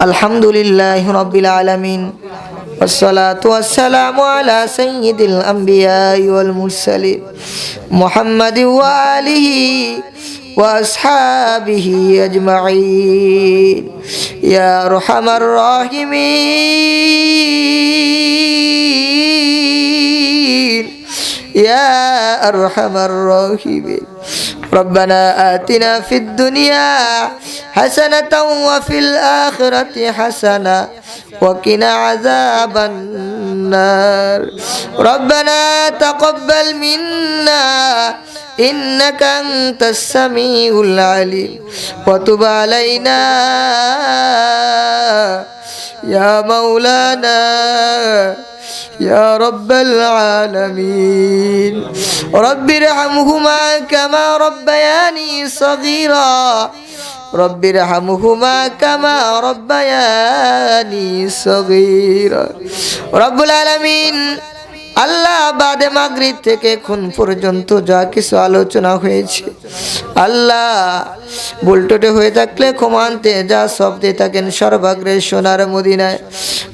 الحمد لله رب العالمين والصلاة والسلام على سيد الأنبياء والمرسلين محمد وآله وأصحابه أجمعين. يا أرحم الراحمين. يا أرحم الراحمين. ربنا آتنا في الدنيا حسنة وفي الآخرة حسنة وقنا عذاب النار ربنا تقبل منا إنك أنت السميع العليم وتب علينا يا مولانا يا رب العالمين. رب ارحمهما كما ربياني صغيرا. رب ارحمهما كما ربياني صغيرا. رب العالمين. আল্লাহ বাদে মাগরিব থেকে এখন পর্যন্ত যা কিছু আলোচনা হয়েছে, আল্লাহ বুলটোটে হয়ে থাকলে ক্ষমান্তে যা সব দিয়ে থাকেন সর্বাগ্রে সোনার মদিনায়।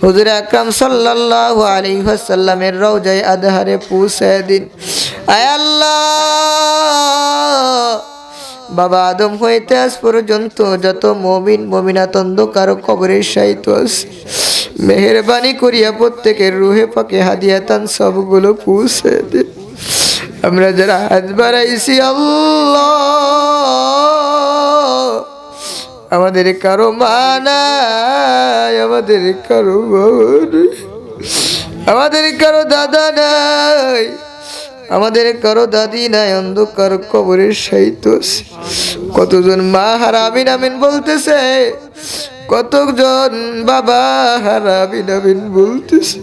হুজুর আকরাম সাল্লাল্লাহু আলাইহি ওয়াসাল্লামের রওজায় আদহারে পৌঁছায় দিন। আয় আল্লাহ! বাবা আদম হইতে আজ পর্যন্ত যত মমিন, মমিনাত অন্ধকার কবরের সাহিত্য আছে। মেহরবানি করিয়া প্রত্যেকের রুহে পাকে হাদিয়াতান সবগুলো পুষে দে। আমরা যারা হাত বাড়াইছি, আল্লাহ! আমাদের কারও মা নাই, আমাদের কারও বাবা আমাদের কারও দাদা নাই। আমাদের কারও দাদি নাই অন্ধকার কবরের সাহিত্য কতজন মা হারামিন আমিন বলতেছে, কতজন বাবা হারামিন আমিন বলতেছে,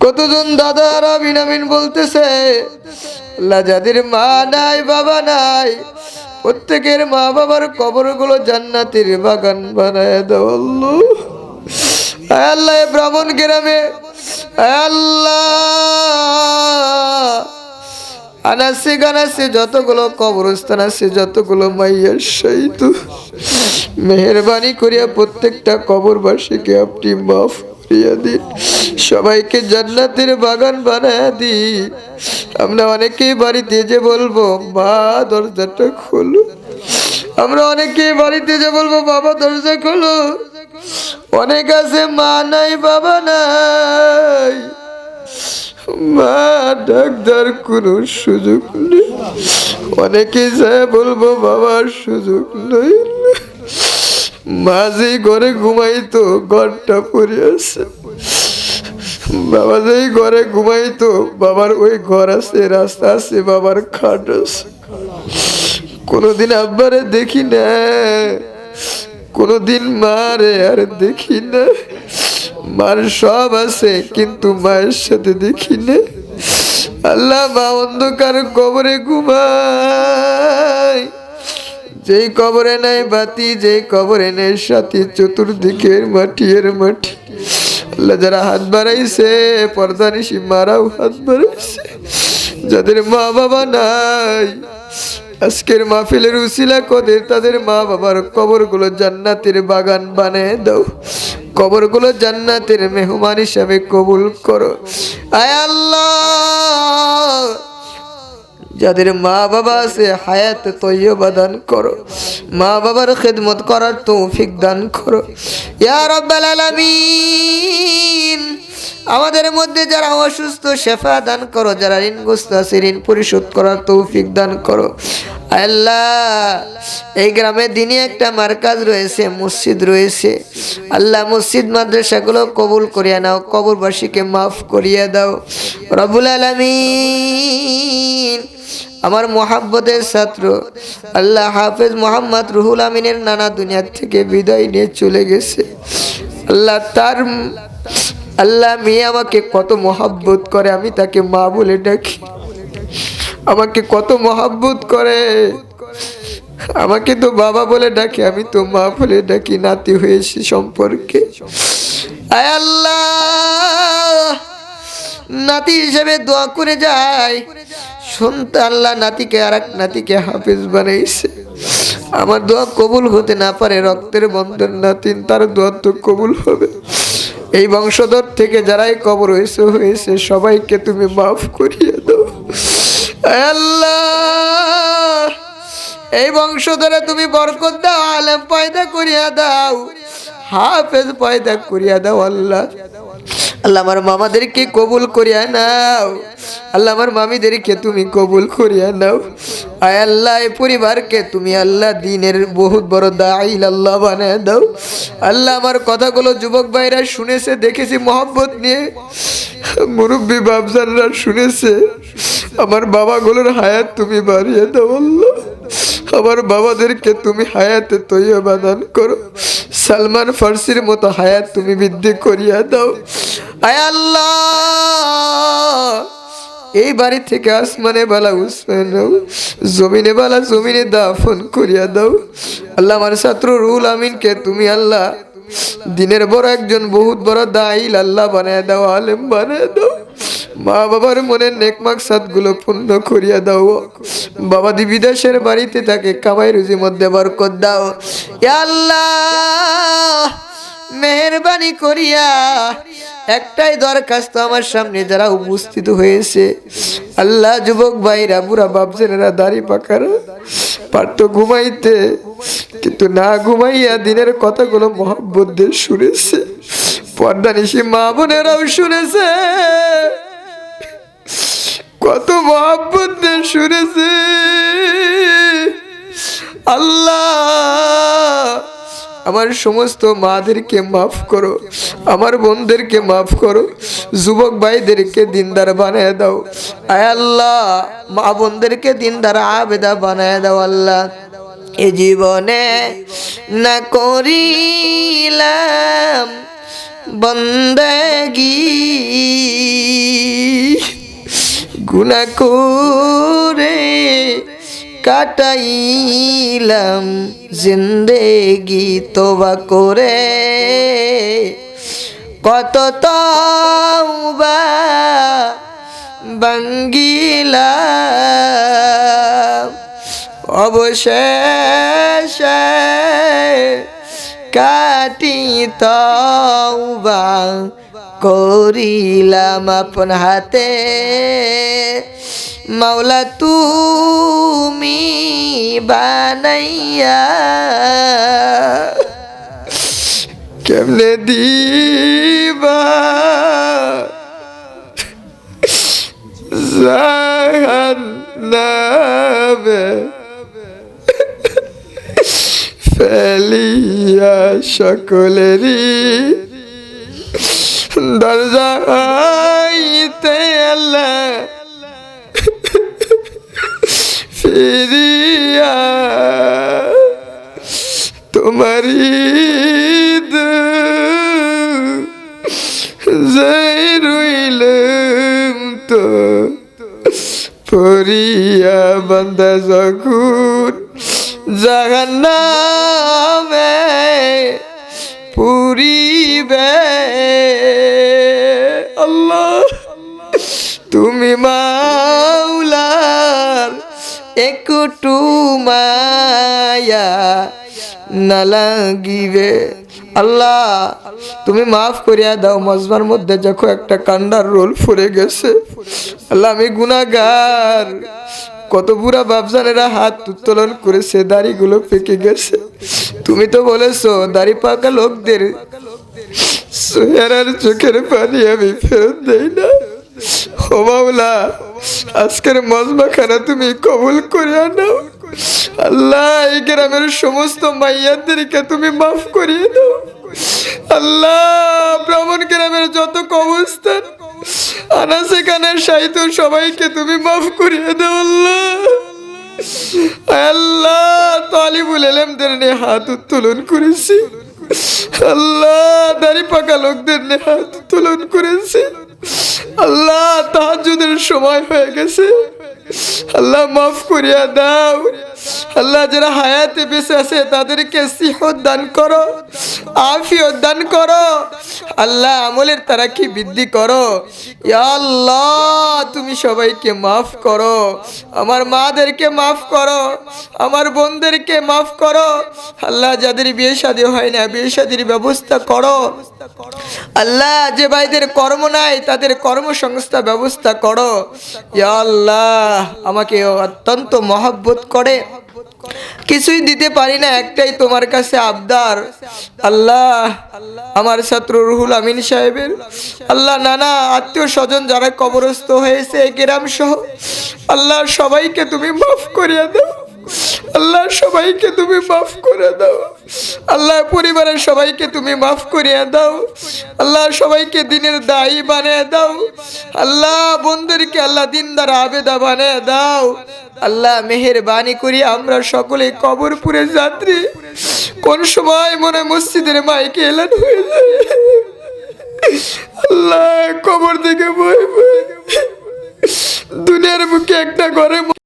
কতজন দাদা হারামিন আমিন বলতেছে, আল্লাহ যাদের মা নাই, বাবা নাই, প্রত্যেকের মা বাবার কবরগুলো জান্নাতের বাগান বানায় দাও আল্লাহ। ব্রাহ্মণ গ্রামে আল্লাহ। আনাসে গানাসে যতগুলো কবরস্থান আছে, যতগুলো মাইয়ার সহিত মেহরবানি করিয়া প্রত্যেকটা কবরবাসীকে আপনি মাফ করিয়া দিন। সবাইকে জান্নাতের বাগান বানায় দিন। আমরা অনেকেই বাড়িতে যে বলব, মা, দরজাটা খোলো। আমরা অনেকেই বাড়িতে যে বলব, বাবা, দরজা খোলো। অনেক আছে, মা নাই, বাবা নাই। মা, ডাক্তার কোনো সুযোগ নেই। অনেকে যায় বলব বাবার সুযোগ নেই। মা যে ঘরে ঘুমাইতো ঘরটা পড়ে আছে। বাবা যেই ঘরে ঘুমাইতো বাবার ওই ঘর আছে, রাস্তা আছে, বাবার খাট আছে। কোনোদিন আব্বারে দেখি না, কোনোদিন মারে আর দেখি না। মার সব আছে, কিন্তু মায়ের সাথে দেখি না। আল্লাহ মা অন্ধকার কবরে ঘুমায়। যেই কবরে নাই বাতি, যেই কবরে নেই সাথী, চতুর্দিকের মাটি এর মাটি। আল্লাহ যারা হাত বাড়াইছে, পর্দা নিশি মারাও হাত বাড়াইছে। যাদের মা বাবা নাই, আজকের মাহফিলের উসিলা কদের, তাদের মা বাবার কবরগুলো জান্নাতের বাগান বানিয়ে দাও। কবরগুলো জান্নাতের মেহমান হিসাবে কবুল করো। আয় আল্লাহ। যাদের মা বাবা আছে, হায়াত তৈয়বা দান করো। মা বাবার খেদমত করার তৌফিক দান করো। ইয়া রাব্বাল আলামিন। আমাদের মধ্যে যারা অসুস্থ, শেফা দান করো। যারা ঋণগ্রস্ত আছে, ঋণ পরিশোধ করার তৌফিক দান করো। আল্লাহ, এই গ্রামে দিনে একটা মার্কাজ রয়েছে, মসজিদ রয়েছে। আল্লাহ মসজিদ, মাদ্রাসাগুলো কবুল করিয়া নাও, কবরবাসীকে মাফ করিয়া দাও। রবুল আলমিন, আমার মোহাব্বতের ছাত্র, আল্লাহ হাফেজ মোহাম্মদ রুহুল আমিনের নানা দুনিয়ার থেকে বিদায় নিয়ে চলে গেছে। আল্লাহ তার আল্লাহ মেয়ে আমাকে কত মহাব্বত করে, আমি তাকে মা বলে ডাকি। আমাকে কত মহাব্বত করে। আমাকে তো বাবা বলে ডাকে, আমি তো মা বলে ডাকি, নাতি হয়েছি সম্পর্কে। আয় আল্লাহ, নাতি হিসেবে দোয়া করে যায় শুনতে আল্লাহ, নাতিকে আর এক নাতিকে হাফিজ বানাইছে। আমার দোয়া কবুল হতে না পারে, রক্তের বন্ধন নাতিন তার দোয়া তো কবুল হবে। এই বংশধর থেকে যারাই কবর হয়েছে হয়েছে, সবাইকে তুমি মাফ করিয়ে দাও। আল্লাহ! এই বংশধরে তুমি বরকত দাও, আলেম পয়দা করিয়া দাও, হাফেজ পয়দা করিয়া দাও, আল্লাহ। আল্লাহ আমার মামাদেরকে কবুল করিয়া নাও। আল্লাহ আমার মামিদেরকে তুমি কবুল করিয়া নাও। আয় আল্লাহ, এই পরিবারকে তুমি আল্লাহ দিনের বহুত বড় দাইল আল্লাহ বানায় দাও। আল্লাহ আমার কথাগুলো যুবক ভাইরা শুনেছে, দেখেছি, মহব্বত নিয়ে। মুরব্বী বাবজানরা শুনেছে, আমার বাবাগুলোর হায়াত তুমি বাড়িয়ে দাও, আল্লাহ। আমার বাবাদেরকে তুমি হায়াতে তৈবা দান করো। সালমান ফার্সির মতো হায়াত তুমি বৃদ্ধি করিয়া দাও। আয় আল্লাহ! এই বাড়ি থেকে আসমানে বালা, উসমান জমিনে বালা, জমিনে দাফন করিয়া দাও। আল্লাহ আমার ছাত্র রুল আমিনকে, তুমি আল্লাহ দিনের বড় একজন, বহুত বড় দাইল আল্লাহ বানায় দাও, আলেম বানায় দাও। মা বাবার মনের নেকমাকগুলো পূর্ণ করিয়া দাও। বাবা দি বিদেশের বাড়িতে তাকে কামাই রুজি মধ্যে বরকত দাও। আল্লাহ, মেহরবানি করিয়া একটাই দরখাস্ত আমার সামনে যারা উপস্থিত হয়েছে। আল্লাহ যুবক ভাইরা, বুড়া বাপজেনেরা দাড়ি পাকারা পারত ঘুমাইতে, কিন্তু না ঘুমাইয়া দিনের কথাগুলো মহাব্বত দিয়ে শুনেছে। পর্দা নিশি মা বোনেরাও শুনেছে। কত মহাব্বত দিয়ে শুনেছে। আল্লাহ আমার সমস্ত মাদেরকে মাফ করো, আমার বোনদেরকে মাফ করো, যুবক ভাইদেরকে দিনদার বানায় দাও। আয় আল্লাহ, মা বোনদেরকে দিনদার আবেদা বানায় দাও আল্লাহ। এ জীবনে না করিলাম বন্দেগি। গুনা করে কাটাইলাম জিন্দেগি তোবা করে। কত তওবা বাঙ্গিলাম অবশেষে কাটি তওবা করিলাম আপন হাতে। মাওলা তুমি বানাইয়া। কেমনে দিবা? জাহান্নামে ফেলিয়া সকলেরই দরজা আইতে আল্লাহ তোমারি যাই রইলাম তো পরিয়া বান্দা যখন জাহান্নামে পুরিবে আল্লাহ তুমি মাওলার একটু মায়া না লাগিবে। আল্লাহ, তুমি মাফ করিয়া দাও, মজমার মধ্যে যখন একটা কান্ডার রোল ফুরে গেছে। আল্লাহ, আমি গুনাগার কত বুড়া বাপজানেরা হাত উত্তোলন করেছে, দাড়িগুলো পেকে গেছে। তুমি তো বলেছ, দাড়ি পাকা লোকদের চেহারার চোখের পানি আমি ফেরত দেই না। ও মাওলা, আজকের মজমাখানা তুমি কবুল করিয়া নাও। আল্লাহ, এই গ্রামের সমস্ত মাইয়াদেরকে তুমি মাফ করিয়ে দাও। আল্লাহ, ব্রাহ্মণ গ্রামের যত কবস্থান আনা সেখানে সাহিত্য সবাইকে তুমি মাফ করিয়ে দাও আল্লাহ। আল্লাহ, তালিবুল এলেমদের নিয়ে হাত উত্তোলন করেছি। আল্লাহ, দাড়ি পাকা লোকদের নিয়ে হাত উত্তোলন করেছি। আল্লাহ তাহাজুদের সময় হয়ে গেছে। আল্লাহ মাফ করিয়া দাও। আল্লাহ যারা হায়াতে বেঁচে আছে, তাদেরকে সিহত দান করো, আফিয়ত দান করো। আল্লাহ আমলের তারা কি বৃদ্ধি করো? আল্লাহ, তুমি সবাইকে মাফ করো। আমার মাদেরকে মাফ করো। আমার বোনদেরকে মাফ করো। আল্লাহ যাদের বিয়ে শাদী হয় না, বিয়ে শাদীর ব্যবস্থা করো। আল্লাহ যে ভাইদের কর্ম নাই, তাদের কর্মসংস্থা ব্যবস্থা করো। আল্লাহ, আমাকে অত্যন্ত মহাব্বত করে। কিছুই দিতে পারি না, একটাই তোমার কাছে আবদার। আল্লাহ, আমার ছাত্র রুহুল আমিন সাহেবের। আল্লাহ, নানা আত্মীয় স্বজন যারা কবরস্থ হয়েছে গ্রাম সহ, আল্লাহ সবাইকে তুমি মাফ করিয়া দাও। আল্লাহ সবাইকে তুমি মাফ করে দাও। আল্লাহ পরিবারের সবাইকে তুমি মাফ করিয়া দাও। আল্লাহ সবাইকে দিনের দায়ী বানিয়ে দাও। আল্লাহ বন্ধুদেরকে আল্লাহ দিনদার আবেদা বানিয়ে দাও। আল্লাহ মেহেরবানি করি, আমরা সকলে কবরপুরে যাত্রী। কোন সময় মনে মসজিদের মাইকে এলান হয়ে যায়। আল্লাহ কবর থেকে বই দুনিয়ার মুখে একটা ঘরে